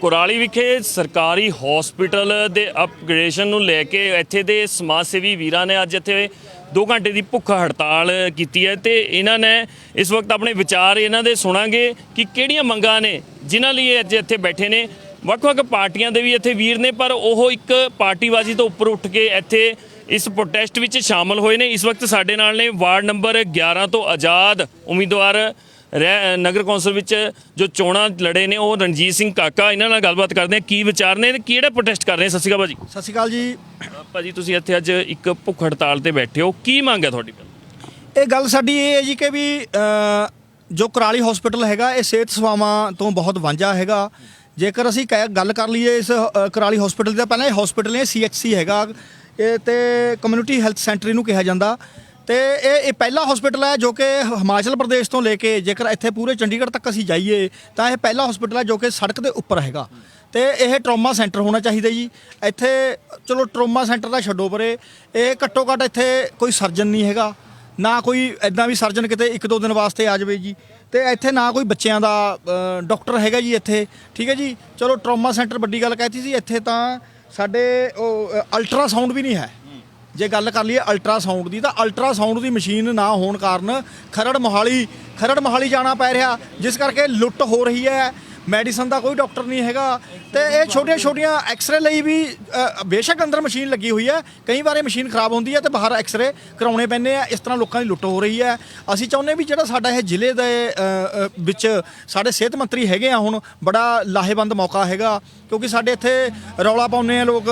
ਕੁਰਾਲੀ ਵਿਖੇ ਸਰਕਾਰੀ ਹਸਪੀਟਲ ਦੇ ਅਪਗ੍ਰੇਡੇਸ਼ਨ ਨੂੰ ਲੈ ਕੇ ਇੱਥੇ ਦੇ ਸਮਾਜ ਸੇਵੀ ਵੀਰਾਂ ਨੇ ਅੱਜ ਇੱਥੇ 2 ਘੰਟੇ ਦੀ ਭੁੱਖ ਹੜਤਾਲ ਕੀਤੀ ਹੈ ਤੇ ਇਹਨਾਂ ਨੇ ਇਸ ਵਕਤ ਆਪਣੇ ਵਿਚਾਰ ਇਹਨਾਂ ਦੇ ਸੁਣਾਂਗੇ ਕਿ ਕਿਹੜੀਆਂ ਮੰਗਾਂ ਨੇ ਜਿਨ੍ਹਾਂ ਲਈ ਇਹ ਅੱਜ ਇੱਥੇ ਬੈਠੇ ਨੇ। ਵੱਖ-ਵੱਖ ਪਾਰਟੀਆਂ ਦੇ ਵੀ ਇੱਥੇ ਵੀਰ ਨੇ, ਪਰ ਉਹ ਇੱਕ ਪਾਰਟੀਬਾਜ਼ੀ ਤੋਂ ਉੱਪਰ ਉੱਠ ਕੇ ਇੱਥੇ ਇਸ ਪ੍ਰੋਟੈਸਟ ਵਿੱਚ ਸ਼ਾਮਲ ਹੋਏ ਨੇ। ਇਸ ਵਕਤ ਸਾਡੇ ਨਾਲ ਨੇ ਵਾਰਡ ਨੰਬਰ 11 ਤੋਂ ਆਜ਼ਾਦ ਉਮੀਦਵਾਰ ਨਗਰ ਕੌਂਸਲ ਵਿੱਚ ਜੋ ਚੋਣਾਂ ਲੜੇ ਨੇ ਉਹ ਰਣਜੀਤ ਸਿੰਘ ਕਾਕਾ ਇਹਨਾਂ ਨਾਲ ਗੱਲਬਾਤ ਕਰਦੇ ਆ ਕੀ ਵਿਚਾਰ ਨੇ ਤੇ ਕਿਹੜੇ ਪ੍ਰੋਟੈਸਟ ਕਰ ਰਹੇ ਸਤਿ ਸ਼੍ਰੀ ਅਕਾਲ ਭਾਜੀ। ਸਤਿ ਸ਼੍ਰੀ ਅਕਾਲ ਜੀ। ਭਾਜੀ ਤੁਸੀਂ ਇੱਥੇ ਅੱਜ ਇੱਕ ਭੁੱਖ ਹੜਤਾਲ ਤੇ ਬੈਠੇ ਹੋ। ਕੀ ਮੰਗ ਹੈ ਤੁਹਾਡੀ? ਇਹ ਗੱਲ ਸਾਡੀ ਇਹ ਹੈ ਜੀ ਕਿ ਵੀ ਜੋ ਕੁਰਾਲੀ ਹਸਪੀਟਲ ਹੈਗਾ ਇਹ ਸਿਹਤ ਸੇਵਾਵਾਂ ਤੋਂ ਬਹੁਤ ਵਾਂਝਾ ਹੈਗਾ। ਜੇਕਰ ਅਸੀਂ ਗੱਲ ਕਰ ਲਈਏ ਇਸ ਕੁਰਾਲੀ ਹਸਪੀਟਲ ਦਾ ਪਹਿਲਾਂ ਇਹ ਹਸਪੀਟਲ ਹੈ ਸੀਐਚਸੀ ਹੈਗਾ। ਇਹ ਤੇ ਕਮਿਊਨਿਟੀ ਹੈਲਥ ਸੈਂਟਰ ਇਹਨੂੰ ਕਿਹਾ ਜਾਂਦਾ। ਤੇ ਇਹ ਇਹ ਪਹਿਲਾ ਹਸਪੀਟਲ ਹੈ ਜੋ ਕਿ ਹਿਮਾਚਲ ਪ੍ਰਦੇਸ਼ ਤੋਂ ਲੈ ਕੇ ਜੇਕਰ ਇੱਥੇ ਪੂਰੇ ਚੰਡੀਗੜ੍ਹ ਤੱਕ ਅਸੀਂ ਜਾਈਏ ਤਾਂ ਇਹ ਪਹਿਲਾ ਹਸਪੀਟਲ ਹੈ ਜੋ ਕਿ ਸੜਕ ਦੇ ਉੱਪਰ ਹੈਗਾ। ਤੇ ਇਹ ਟਰੋਮਾ ਸੈਂਟਰ ਹੋਣਾ ਚਾਹੀਦਾ ਜੀ। ਇੱਥੇ ਚਲੋ ਟਰੋਮਾ ਸੈਂਟਰ ਦਾ ਛੱਡੋ ਪਰੇ ਇਹ ਘੱਟੋ ਘੱਟ ਇੱਥੇ ਕੋਈ ਸਰਜਨ ਨਹੀਂ ਹੈਗਾ। ਨਾ ਕੋਈ ਐਦਾਂ ਵੀ ਸਰਜਨ ਕਿਤੇ ਇੱਕ ਦੋ ਦਿਨ ਵਾਸਤੇ ਆ ਜਾਵੇ ਜੀ। ਤੇ ਇੱਥੇ ਨਾ ਕੋਈ ਬੱਚਿਆਂ ਦਾ ਅ, ਡਾਕਟਰ ਹੈਗਾ ਜੀ ਇੱਥੇ। ਠੀਕ ਹੈ ਜੀ? ਚਲੋ ਟਰੋਮਾ ਸੈਂਟਰ ਵੱਡੀ ਗੱਲ ਕਹਿਤੀ ਸੀ। ਇੱਥੇ ਤਾਂ ਸਾਡੇ ਉਹ ਅਲਟਰਾਸਾਊਂਡ ਵੀ ਨਹੀਂ ਹੈ। ਜੇ ਗੱਲ ਕਰ ਲਈਏ ਅਲਟਰਾਸਾਊਂਡ ਦੀ, ਤਾਂ ਅਲਟਰਾਸਾਊਂਡ ਦੀ ਮਸ਼ੀਨ ਨਾ ਹੋਣ ਕਾਰਨ ਖਰੜ ਮੋਹਾਲੀ ਖਰੜ ਮੋਹਾਲੀ ਜਾਣਾ ਪੈ ਰਿਹਾ, ਜਿਸ ਕਰਕੇ ਲੁੱਟ ਹੋ ਰਹੀ ਹੈ। ਮੈਡੀਸਨ ਦਾ ਕੋਈ ਡਾਕਟਰ ਨਹੀਂ ਹੈਗਾ। ਤੇ ਇਹ ਛੋਟੀਆਂ ਛੋਟੀਆਂ ਐਕਸ-ਰੇ ਲਈ ਵੀ ਬੇਸ਼ੱਕ ਅੰਦਰ ਮਸ਼ੀਨ ਲੱਗੀ ਹੋਈ ਹੈ। ਕਈ ਵਾਰ ਇਹ ਮਸ਼ੀਨ ਖਰਾਬ ਹੁੰਦੀ ਹੈ ਤੇ ਬਾਹਰ ਐਕਸ-ਰੇ ਕਰਾਉਣੇ ਪੈਂਦੇ ਆ। ਇਸ ਤਰ੍ਹਾਂ ਲੋਕਾਂ ਦੀ ਲੁੱਟ ਹੋ ਰਹੀ ਹੈ। ਅਸੀਂ ਚਾਹੁੰਦੇ ਵੀ ਜਿਹੜਾ ਸਾਡਾ ਇਹ ਜ਼ਿਲ੍ਹੇ ਦੇ ਵਿੱਚ ਸਾਡੇ ਸਿਹਤ ਮੰਤਰੀ ਹੈਗੇ ਆ ਹੁਣ, ਬੜਾ ਲਾਹੇਵੰਦ ਮੌਕਾ ਹੈਗਾ। ਕਿਉਂਕਿ ਸਾਡੇ ਇੱਥੇ ਰੌਲਾ ਪਾਉਂਦੇ ਆ ਲੋਕ।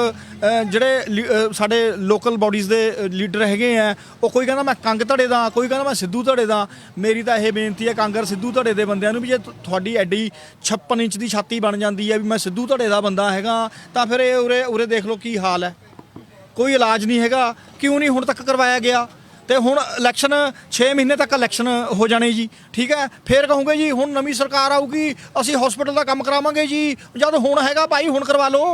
ਜਿਹੜੇ ਲੀ- ਅ, ਸਾਡੇ ਲੋਕਲ ਬਾਡੀਜ਼ ਦੇ ਲੀਡਰ ਹੈਗੇ ਆ ਉਹ ਕੋਈ ਕਹਿੰਦਾ ਮੈਂ ਕੰਗ ਧੜੇ ਦਾ ਕੋਈ ਕਹਿੰਦਾ ਮੈਂ ਸਿੱਧੂ ਧੜੇ ਦਾ ਮੇਰੀ ਤਾਂ ਇਹ ਬੇਨਤੀ ਹੈ ਕਾਂਗਰ ਸਿੱਧੂ ਧੜੇ ਦੇ ਬੰਦਿਆਂ ਨੂੰ ਵੀ ਜੇ ਤੁ- ਤੁਹਾਡੀ ਐਡੀ 56 ਇੰਚ ਦੀ ਛਾਤੀ ਬਣ ਜਾਂਦੀ ਹੈ ਵੀ ਮੈਂ ਸਿੱਧੂ ਧੜੇ ਦਾ ਬੰਦਾ ਹੈਗਾ ਤਾਂ ਫਿਰ ਇਹ ਉਰੇ ਉਰੇ ਦੇਖ ਲਓ ਕੀ ਹਾਲ ਹੈ। ਕੋਈ ਇਲਾਜ ਨਹੀਂ ਹੈਗਾ ਕਿਉਂ ਨਹੀਂ ਹੁਣ ਤੱਕ ਕਰਵਾਇਆ ਗਿਆ? ਤੇ ਹੁਣ ਇਲੈਕਸ਼ਨ 6 ਮਹੀਨੇ ਤੱਕ ਇਲੈਕਸ਼ਨ ਹੋ ਜਾਣੇ ਜੀ ਠੀਕ ਹੈ? ਫੇਰ ਕਹੋਗੇ ਜੀ ਹੁਣ ਨਵੀਂ ਸਰਕਾਰ ਆਊਗੀ ਅਸੀਂ ਹਸਪੀਟਲ ਦਾ ਕੰਮ ਕਰਾਵਾਂਗੇ ਜੀ ਜਦ ਹੁਣ ਹੈਗਾ ਭਾਈ ਹੁਣ ਕਰਵਾ ਲਓ।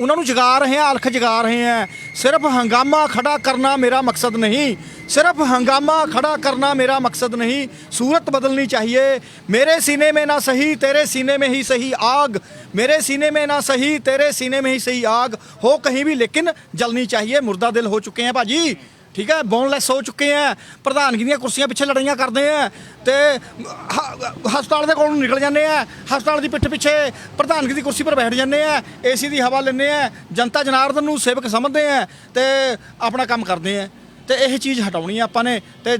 ਉਹਨਾਂ ਨੂੰ ਜਗਾ ਰਹੇ ਆ ਅਲਖ ਜਗਾ ਰਹੇ ਆ ਸਿਰਫ ਹੰਗਾਮਾ ਖੜਾ ਕਰਨਾ ਮੇਰਾ ਮਕਸਦ ਨਹੀਂ ਸਿਰਫ ਹੰਗਾਮਾ ਖੜਾ ਕਰਨਾ ਮੇਰਾ ਮਕਸद नहीं सूरत बदलनी चाहिए मेरे सीने में ना सही तेरे सीने में ही सही आग मेरे सीने में ना सही तेरे सीने में ही सही आग हो कहीं भी लेकिन जलनी चाहिए मुर्दा दिल हो चुके हैं भाजी ਠੀਕ ਹੈ ਬੋਨਲੈਸ ਹੋ ਚੁੱਕੇ ਆ ਪ੍ਰਧਾਨਗੀ ਦੀਆਂ ਕੁਰਸੀਆਂ ਪਿੱਛੇ ਲੜਾਈਆਂ ਕਰਦੇ ਆ ਤੇ ਹ- ਹਸਪਤਾਲ ਦੇ ਕੋਲ ਨਿਕਲ ਜਾਂਦੇ ਆ ਹਸਪਤਾਲ ਦੀ ਪਿੱਠ ਪਿੱਛੇ ਪ੍ਰਧਾਨਗੀ ਦੀ ਕੁਰਸੀ ਪਰ ਬੈਠ ਜਾਂਦੇ ਆ ਏਸੀ ਦੀ ਹਵਾ ਲੈਂਦੇ ਆ ਜਨਤਾ ਜਨਾਰਦਨ ਨੂੰ ਸੇਵਕ ਸਮਝਦੇ ਆ ਤੇ ਆਪਣਾ ਕੰਮ ਕਰਦੇ ਆ ਤੇ ਇਹ ਚੀਜ਼ ਹਟਾਉਣੀ ਆ ਆਪਾਂ ਨੇ ਤੇ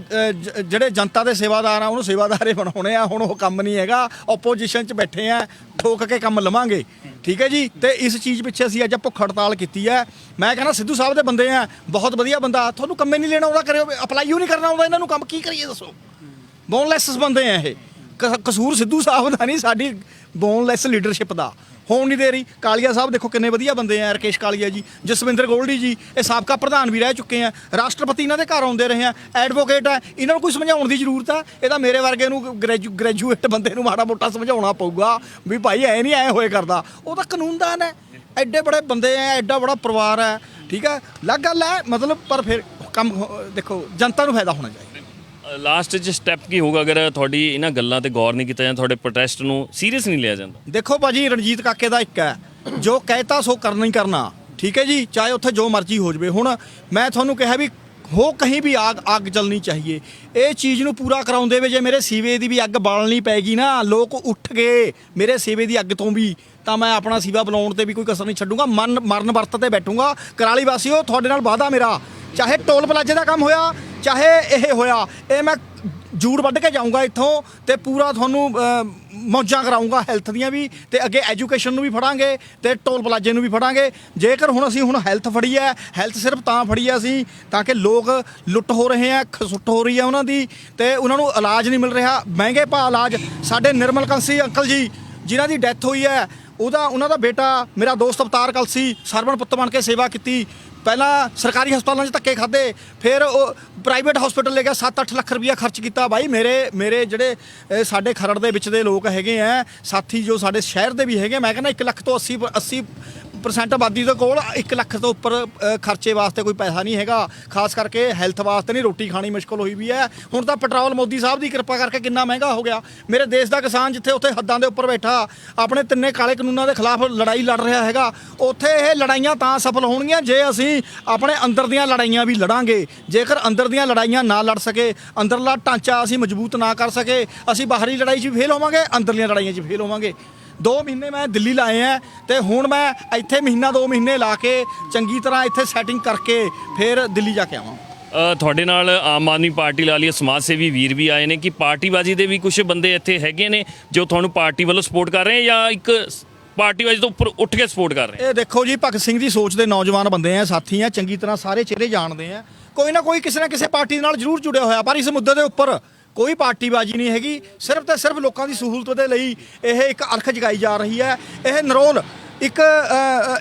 ਜਿਹੜੇ ਜਨਤਾ ਦੇ ਸੇਵਾਦਾਰ ਆ, ਉਹਨੂੰ ਸੇਵਾਦਾਰੇ ਬਣਾਉਣੇ ਆ, ਹੁਣ ਉਹ ਕੰਮ ਨਹੀਂ ਹੈਗਾ ਆਪੋਜੀਸ਼ਨ 'ਚ ਬੈਠੇ ਆ, ਠੋਕ ਕੇ ਕੰਮ ਲਵਾਂਗੇ। ਠੀਕ ਹੈ ਜੀ? ਤੇ ਇਸ ਚੀਜ਼ ਪਿੱਛੇ ਅਸੀਂ ਅੱਜ ਭੁੱਖ ਹੜਤਾਲ ਕੀਤੀ ਹੈ। ਮੈਂ ਕਹਿੰਦਾ ਸਿੱਧੂ ਸਾਹਿਬ ਦੇ ਬੰਦੇ ਆ, ਬਹੁਤ ਵਧੀਆ ਬੰਦਾ, ਤੁਹਾਨੂੰ ਕੰਮੇ ਨਹੀਂ ਲੈਣਾ ਆਉਂਦਾ, ਕਰਿਓ ਅਪਲਾਈ ਹੀ ਨਹੀਂ ਕਰਨਾ ਆਉਂਦਾ ਇਹਨਾਂ ਨੂੰ ਕੰਮ, ਕੀ ਕਰੀਏ ਦੱਸੋ? ਬੋਨਲੈਸ ਬੰਦੇ ਆ ਇਹ। ਕ- ਕਸੂਰ ਸਿੱਧੂ ਸਾਹਿਬ ਦਾ ਨਹੀਂ, ਸਾਡੀ ਬੋਨਲੈਸ ਲੀਡਰਸ਼ਿਪ ਦਾ। ਹੋਣ ਨਹੀਂ ਦੇ ਰਹੀ। ਕਾਲੀਆ ਸਾਹਿਬ ਦੇਖੋ ਕਿੰਨੇ ਵਧੀਆ ਬੰਦੇ ਆ, ਰਕੇਸ਼ ਕਾਲੀਆ ਜੀ, ਜਸਵਿੰਦਰ ਗੋਲਡੀ ਜੀ, ਇਹ ਸਾਬਕਾ ਪ੍ਰਧਾਨ ਵੀ ਰਹਿ ਚੁੱਕੇ ਆ। ਰਾਸ਼ਟਰਪਤੀ ਇਹਨਾਂ ਦੇ ਘਰ ਆਉਂਦੇ ਰਹੇ ਆ ਐਡਵੋਕੇਟ ਆ। ਇਹਨਾਂ ਨੂੰ ਕੋਈ ਸਮਝਾਉਣ ਦੀ ਜ਼ਰੂਰਤ ਆ? ਇਹ ਤਾਂ ਮੇਰੇ ਵਰਗੇ ਨੂੰ ਗ੍ਰੈਜੂ, ਗ੍ਰੈਜੂਏਟ ਬੰਦੇ ਨੂੰ ਮਾੜਾ ਮੋਟਾ ਸਮਝਾਉਣਾ ਪਊਗਾ ਵੀ ਭਾਈ ਐ ਨਹੀਂ ਐ ਹੋਏ ਕਰਦਾ। ਉਹ ਤਾਂ ਕਾਨੂੰਨਦਾਨ ਹੈ ਐਡੇ ਬੜੇ ਬੰਦੇ ਆ, ਐਡਾ ਬੜਾ ਪਰਿਵਾਰ ਹੈ ਠੀਕ ਹੈ ਲੱਗ ਗੱਲ ਹੈ ਮਤਲਬ ਪਰ ਫਿਰ ਕੰਮ ਹੋ- ਦੇਖੋ, ਜਨਤਾ ਨੂੰ ਫਾਇਦਾ ਹੋਣਾ ਚਾਹੀਦਾ। ਲਾਸਟ 'ਚ ਸਟੈਪ ਕੀ ਹੋਊਗਾ ਅਗਰ ਤੁਹਾਡੀ ਇਹਨਾਂ ਗੱਲਾਂ ਤੇ ਗੌਰ ਨਹੀਂ ਕੀਤਾ ਜਾਂਦਾ, ਤੁਹਾਡੇ ਪ੍ਰੋਟੈਸਟ ਨੂੰ ਸੀਰੀਅਸ ਨਹੀਂ ਲਿਆ ਜਾਂਦਾ? ਦੇਖੋ ਭਾਜੀ, ਰਣਜੀਤ ਕਾਕੇ ਦਾ ਇੱਕ ਹੈ। ਜੋ ਕਹਿਤਾ ਸੋ ਕਰਨਾ ਹੀ ਕਰਨਾ। ਠੀਕ ਹੈ ਜੀ? ਚਾਹੇ ਉੱਥੇ ਜੋ ਮਰਜ਼ੀ ਹੋ ਜਵੇ। ਹੁਣ ਮੈਂ ਤੁਹਾਨੂੰ ਕਿਹਾ ਵੀ ਹੋ ਕहीं ਵੀ ਆਗ ਅੱਗ ਜਲਣੀ ਚਾਹੀਏ। ਇਹ ਚੀਜ਼ ਨੂੰ ਪੂਰਾ ਕਰਾਉਂਦੇ ਵੇ ਜੇ ਮੇਰੇ ਸੀਵੇ ਦੀ ਵੀ ਅੱਗ ਬਾਲਣੀ ਪੈਗੀ ਨਾ, ਲੋਕ ਉੱਠ ਗਏ ਮੇਰੇ ਸੀਵੇ ਦੀ ਅੱਗ ਤੋਂ ਵੀ, ਤਾਂ ਮੈਂ ਆਪਣਾ ਸੀਵਾ ਬੁਲਾਉਣ ਤੇ ਵੀ ਕੋਈ ਕਸਰ ਨਹੀਂ ਛੱਡੂਗਾ। ਮਨ ਮਰਨ ਵਰਤ ਤੇ ਬੈਠੂਗਾ। ਕਰਾਲੀ ਵਾਸੀਓ, ਤੁਹਾਡੇ ਨਾਲ ਵਾਅਦਾ ਮੇਰਾ। ਚਾਹੇ ਟੋਲ ਪਲਾਜ਼ੇ ਦਾ ਕੰਮ ਹੋਇਆ ਚਾਹੇ ਇਹ ਹੋਇਆ, ਇਹ ਮੈਂ ਜੂੜ ਵੱਢ ਕੇ ਜਾਊਂਗਾ ਇੱਥੋਂ ਤੇ ਪੂਰਾ ਤੁਹਾਨੂੰ ਮੌਜਾਂ ਕਰਾਊਂਗਾ ਹੈਲਥ ਦੀਆਂ ਵੀ ਤੇ ਅੱਗੇ ਐਜੂਕੇਸ਼ਨ ਨੂੰ ਵੀ ਫੜਾਂਗੇ ਤੇ ਟੋਲ ਪਲਾਜੇ ਨੂੰ ਵੀ ਫੜਾਂਗੇ। ਜੇਕਰ ਹੁਣ ਅਸੀਂ ਹੁਣ ਹੈਲਥ ਫੜੀ ਹੈ ਹੈਲਥ ਸਿਰਫ ਤਾਂ ਫੜੀ ਹੈ ਅਸੀਂ, ਤਾਂ ਕਿ ਲੋਕ ਲੁੱਟ ਹੋ ਰਹੇ ਆ ਖਸੁੱਟ ਹੋ ਰਹੀ ਹੈ ਉਹਨਾਂ ਦੀ ਤੇ ਉਹਨਾਂ ਨੂੰ ਇਲਾਜ ਨਹੀਂ ਮਿਲ ਰਿਹਾ। ਮਹਿੰਗੇ ਭਾਅ ਇਲਾਜ, ਸਾਡੇ ਨਿਰਮਲ ਕੰਸੀ ਅੰਕਲ ਜੀ, ਜਿਨ੍ਹਾਂ ਦੀ ਡੈਥ ਹੋਈ ਹੈ, ਉਹਦਾ, ਉਹਨਾਂ ਦਾ ਬੇਟਾ, ਮੇਰਾ ਦੋਸਤ ਅਵਤਾਰ ਕਲਸੀ, ਸਰਵਣ ਪੁੱਤ ਬਣ ਕੇ ਸੇਵਾ ਕੀਤੀ। ਪਹਿਲਾਂ ਸਰਕਾਰੀ ਹਸਪਤਾਲਾਂ 'ਚ ਧੱਕੇ ਖਾਦੇ ਫਿਰ ਉਹ ਪ੍ਰਾਈਵੇਟ ਹਸਪੀਟਲ ਲੈ ਗਿਆ 7-8 ਲੱਖ ਰੁਪਇਆ ਖਰਚ ਕੀਤਾ। ਬਾਈ, ਮੇਰੇ ਮੇਰੇ ਜਿਹੜੇ ਸਾਡੇ ਖਰੜ ਦੇ ਵਿੱਚ ਦੇ ਲੋਕ ਹੈਗੇ ਆ, ਸਾਥੀ ਜੋ ਸਾਡੇ ਸ਼ਹਿਰ ਦੇ ਵੀ ਹੈਗੇ ਮੈਂ ਕਹਿੰਦਾ 1 ਲੱਖ ਤੋਂ 80 80 ਪਰਸੈਂਟ ਆਬਾਦੀ ਦੇ ਕੋਲ 1 ਲੱਖ ਤੋਂ ਉੱਪਰ ਅ, ਖਰਚੇ ਵਾਸਤੇ ਕੋਈ ਪੈਸਾ ਨਹੀਂ ਹੈਗਾ। ਖਾਸ ਕਰਕੇ ਹੈਲਥ ਵਾਸਤੇ ਨਹੀਂ ਰੋਟੀ ਖਾਣੀ ਮੁਸ਼ਕਲ ਹੋਈ ਵੀ ਹੈ। ਹੁਣ ਤਾਂ ਪੈਟਰੋਲ ਮੋਦੀ ਸਾਹਿਬ ਦੀ ਕਿਰਪਾ ਕਰਕੇ ਕਿੰਨਾ ਮਹਿੰਗਾ ਹੋ ਗਿਆ। ਮੇਰੇ ਦੇਸ਼ ਦਾ ਕਿਸਾਨ ਜਿੱਥੇ ਉੱਥੇ ਹੱਦਾਂ ਦੇ ਉੱਪਰ ਬੈਠਾ ਆਪਣੇ ਤਿੰਨੇ ਕਾਲੇ ਕਾਨੂੰਨਾਂ ਦੇ ਖਿਲਾਫ ਲੜਾਈ ਲੜ ਰਿਹਾ ਹੈਗਾ ਉੱਥੇ ਇਹ ਲੜਾਈਆਂ ਤਾਂ ਸਫਲ ਹੋਣਗੀਆਂ ਜੇ ਅਸੀਂ ਆਪਣੇ ਅੰਦਰ ਦੀਆਂ ਲੜਾਈਆਂ ਵੀ ਲੜਾਂਗੇ। ਜੇਕਰ ਅੰਦਰ ਦੀਆਂ ਲੜਾਈਆਂ ਨਾ ਲੜ ਸਕੇ ਅੰਦਰਲਾ ਢਾਂਚਾ ਅਸੀਂ ਮਜ਼ਬੂਤ ਨਾ ਕਰ ਸਕੇ ਅਸੀਂ ਬਾਹਰੀ ਲੜਾਈ 'ਚ ਵੀ ਫੇਲ ਹੋਵਾਂਗੇ ਅੰਦਰਲੀਆਂ ਲੜਾਈਆਂ 'ਚ ਫੇਲ ਹੋਵਾਂਗੇ। ਦੋ ਮਹੀਨੇ ਮੈਂ ਦਿੱਲੀ ਲਾਏ ਆ ਤੇ ਹੁਣ ਮੈਂ ਇੱਥੇ ਮਹੀਨਾ ਦੋ ਮਹੀਨੇ ਲਾ ਕੇ ਚੰਗੀ ਤਰ੍ਹਾਂ ਇੱਥੇ ਸੈਟਿੰਗ ਕਰਕੇ ਫਿਰ ਦਿੱਲੀ ਜਾ ਕੇ ਆਵਾਂ। ਤੁਹਾਡੇ ਨਾਲ ਆਮ ਆਦਮੀ ਪਾਰਟੀ ਲਾ ਲਈ ਸਮਾਜ ਸੇਵੀ ਵੀਰ ਵੀ ਆਏ ਨੇ। ਕਿ ਪਾਰਟੀਬਾਜ਼ੀ ਦੇ ਵੀ ਕੁਝ ਬੰਦੇ ਇੱਥੇ ਹੈਗੇ ਨੇ ਜੋ ਤੁਹਾਨੂੰ ਪਾਰਟੀ ਵੱਲੋਂ ਸਪੋਰਟ ਕਰ ਰਹੇ ਆ ਜਾਂ ਇੱਕ ਪਾਰਟੀਬਾਜ਼ੀ ਤੋਂ ਉੱਪਰ ਉੱਠ ਕੇ ਸਪੋਰਟ ਕਰ ਰਹੇ ਇਹ ਦੇਖੋ ਜੀ ਭਗਤ ਸਿੰਘ ਦੀ ਸੋਚ ਦੇ ਨੌਜਵਾਨ ਬੰਦੇ ਆ ਸਾਥੀ ਆ ਚੰਗੀ ਤਰ੍ਹਾਂ ਸਾਰੇ ਚਿਹਰੇ ਜਾਣਦੇ ਆ। ਕੋਈ ਨਾ ਕੋਈ ਕਿਸੇ ਨਾ ਕਿਸੇ ਪਾਰਟੀ ਦੇ ਨਾਲ ਜ਼ਰੂਰ ਜੁੜਿਆ ਹੋਇਆ ਪਰ ਇਸ ਮੁੱਦੇ ਦੇ ਉੱਪਰ ਕੋਈ ਪਾਰਟੀਬਾਜ਼ੀ ਨਹੀਂ ਹੈਗੀ। ਸਿਰਫ ਤੇ ਸਿਰਫ ਲੋਕਾਂ ਦੀ ਸਹੂਲਤ ਦੇ ਲਈ ਇਹ ਇੱਕ ਅਰਖ ਜਗਾਈ ਜਾ ਰਹੀ ਹੈ। ਇਹ ਨਰੋਲ ਇੱਕ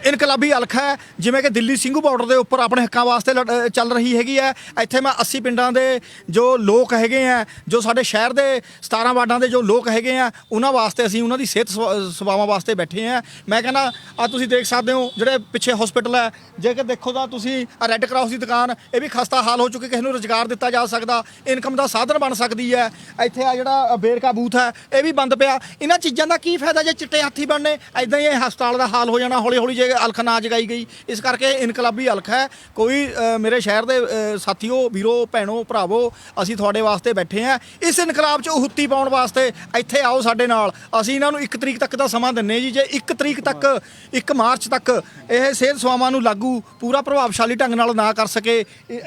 ਇਨਕਲਾਬੀ ਅਲਖ ਹੈ, ਜਿਵੇਂ ਕਿ ਦਿੱਲੀ ਸਿੰਘੂ ਬਾਰਡਰ ਦੇ ਉੱਪਰ ਆਪਣੇ ਹੱਕਾਂ ਵਾਸਤੇ ਲੜ- ਚੱਲ ਰਹੀ ਹੈਗੀ ਹੈ। ਇੱਥੇ ਮੈਂ 80 ਪਿੰਡਾਂ ਦੇ ਜੋ ਲੋਕ ਹੈਗੇ ਆ, ਜੋ ਸਾਡੇ ਸ਼ਹਿਰ ਦੇ 17 ਵਾਰਡਾਂ ਦੇ ਜੋ ਲੋਕ ਹੈਗੇ ਆ, ਉਹਨਾਂ ਵਾਸਤੇ ਅਸੀਂ ਉਹਨਾਂ ਦੀ ਸਿਹਤ ਸੇਵਾ- ਸੇਵਾਵਾਂ ਵਾਸਤੇ ਬੈਠੇ ਆ। ਮੈਂ ਕਹਿੰਦਾ ਆ ਤੁਸੀਂ ਦੇਖ ਸਕਦੇ ਹੋ, ਜਿਹੜੇ ਪਿੱਛੇ ਹਸਪੀਟਲ ਹੈ, ਜੇਕਰ ਦੇਖੋ ਤਾਂ ਤੁਸੀਂ ਰੈੱਡ ਕਰਾਸ ਦੀ ਦੁਕਾਨ, ਇਹ ਵੀ ਖਸਤਾ ਹਾਲ ਹੋ ਚੁੱਕੀ, ਕਿਸੇ ਨੂੰ ਰੋਜ਼ਗਾਰ ਦਿੱਤਾ ਜਾ ਸਕਦਾ ਇਨਕਮ ਦਾ ਸਾਧਨ ਬਣ ਸਕਦੀ ਹੈ। ਇੱਥੇ ਆ ਜਿਹੜਾ ਬੇਰਕਾ ਬੂਥ ਹੈ, ਇਹ ਵੀ ਬੰਦ ਪਿਆ। ਇਹਨਾਂ ਚੀਜ਼ਾਂ ਦਾ ਕੀ ਫਾਇਦਾ ਜੇ ਚਿੱਟੇ ਹਾਥੀ ਬਣਨੇ? ਐਦਾਂ ਹੀ ਇਹ ਹਸਪਤਾਲ ਦਾ ਹਾਲ ਹੋ ਜਾਣਾ ਹੌਲੀ ਹੌਲੀ ਜੇ ਅਲਖ ਨਾ ਜਗਾਈ ਗਈ। ਇਸ ਕਰਕੇ ਇਨਕਲਾਬੀ ਅਲਖ ਹੈ। ਕੋਈ ਮੇਰੇ ਸ਼ਹਿਰ ਦੇ ਸਾਥੀਓ, ਵੀਰੋ, ਭੈਣੋ, ਭਰਾਵੋ, ਅਸੀਂ ਤੁਹਾਡੇ ਵਾਸਤੇ ਬੈਠੇ ਆ ਇਸ ਇਨਕਲਾਬ 'ਚ ਹੁੱਤੀ ਪਾਉਣ ਵਾਸਤੇ ਇੱਥੇ ਆਓ ਸਾਡੇ ਨਾਲ। ਅਸੀਂ ਇਹਨਾਂ ਨੂੰ 1 ਤਰੀਕ ਤੱਕ ਦਾ ਸਮਾਂ ਦਿੰਨੇ ਜੀ। ਜੇ 1 ਤਰੀਕ ਤੱਕ 1 ਮਾਰਚ ਤੱਕ ਇਹ ਸਿਹਤ ਸੇਵਾਵਾਂ ਨੂੰ ਲਾਗੂ ਪੂਰਾ ਪ੍ਰਭਾਵਸ਼ਾਲੀ ਢੰਗ ਨਾਲ ਨਾ ਕਰ ਸਕੇ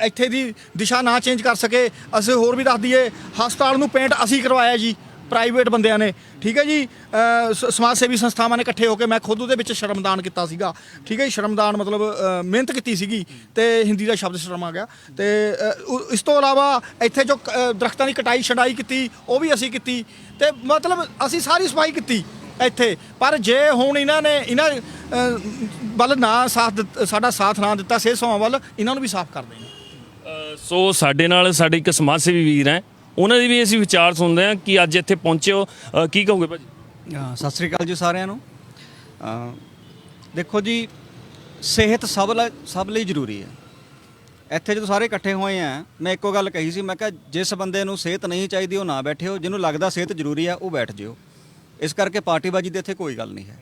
ਇੱਥੇ ਦੀ ਦਿਸ਼ਾ ਨਾ ਚੇਂਜ ਕਰ ਸਕੇ, ਅਸੀਂ ਹੋਰ ਵੀ ਦੱਸ ਦਈਏ, ਹਸਪਤਾਲ ਨੂੰ ਪੇਂਟ ਅਸੀਂ ਕਰਵਾਇਆ ਜੀ। ਪ੍ਰਾਈਵੇਟ ਬੰਦਿਆਂ ਨੇ ਠੀਕ ਹੈ ਜੀ? ਅ, ਸ- ਸਮਾਜ ਸੇਵੀ ਸੰਸਥਾਵਾਂ ਨੇ ਇਕੱਠੇ ਹੋ ਕੇ ਮੈਂ ਖੁਦ ਉਹਦੇ ਵਿੱਚ ਸ਼ਰਮਦਾਨ ਕੀਤਾ ਸੀਗਾ। ਠੀਕ ਹੈ ਜੀ? ਸ਼ਰਮਦਾਨ ਮਤਲਬ ਅ, ਮਿਹਨਤ ਕੀਤੀ ਸੀਗੀ ਤੇ ਹਿੰਦੀ ਦਾ ਸ਼ਬਦ ਸ਼ਰਮ ਆ ਗਿਆ। ਤੇ ਅ, ਉਹ- ਇਸ ਤੋਂ ਇਲਾਵਾ ਇੱਥੇ ਜੋ ਕ- ਅ, ਦਰਖਤਾਂ ਦੀ ਕਟਾਈ ਛਡਾਈ ਕੀਤੀ ਉਹ ਵੀ ਅਸੀਂ ਕੀਤੀ। ਤੇ ਮਤਲਬ ਅਸੀਂ ਸਾਰੀ ਸਫ਼ਾਈ ਕੀਤੀ ਇੱਥੇ। ਪਰ ਜੇ ਹੁਣ ਇਹਨਾਂ ਨੇ ਇਹਨਾਂ ਅ, ਵੱਲ ਨਾ ਸਾਥ ਦਿੱਤ- ਸਾਡਾ ਸਾਥ ਨਾ ਦਿੱਤਾ ਸਿਹਤ ਸੇਵਾਵਾਂ ਵੱਲ ਇਹਨਾਂ ਨੂੰ ਵੀ ਸਾਫ਼ ਕਰ ਦੇਣਾ। ਸੋ ਸਾਡੇ ਨਾਲ ਸਾਡੇ ਇੱਕ ਸਮਾਜ ਸੇਵੀ ਵੀਰ ਹੈ ਉਹਨਾਂ ਦੀ ਵੀ ਅਸੀਂ ਵਿਚਾਰ ਸੁਣਦੇ ਹਾਂ ਕਿ ਅੱਜ ਇੱਥੇ ਪਹੁੰਚੇ ਹੋ ਅ, ਕੀ ਕਹੋਗੇ ਭਾਜੀ? ਹਾਂ, ਸਤਿ ਸ੍ਰੀ ਅਕਾਲ ਜੀ ਸਾਰਿਆਂ ਨੂੰ। ਅ, ਦੇਖੋ ਜੀ ਸਿਹਤ ਸਭ ਲਈ ਸਭ ਲਈ ਜ਼ਰੂਰੀ ਹੈ। ਇੱਥੇ ਜਦੋਂ ਸਾਰੇ ਇਕੱਠੇ ਹੋਏ ਆ ਮੈਂ ਇੱਕੋ ਗੱਲ ਕਹੀ ਸੀ ਮੈਂ ਕਿਹਾ ਜਿਸ ਬੰਦੇ ਨੂੰ ਸਿਹਤ ਨਹੀਂ ਚਾਹੀਦੀ ਉਹ ਨਾ ਬੈਠੇ ਹੋ ਜਿਹਨੂੰ ਲੱਗਦਾ ਸਿਹਤ ਜ਼ਰੂਰੀ ਆ ਉਹ ਬੈਠ ਜਿਓ। ਇਸ ਕਰਕੇ ਪਾਰਟੀਬਾਜੀ ਦੇ ਇੱਥੇ ਕੋਈ ਗੱਲ ਨਹੀਂ ਹੈ।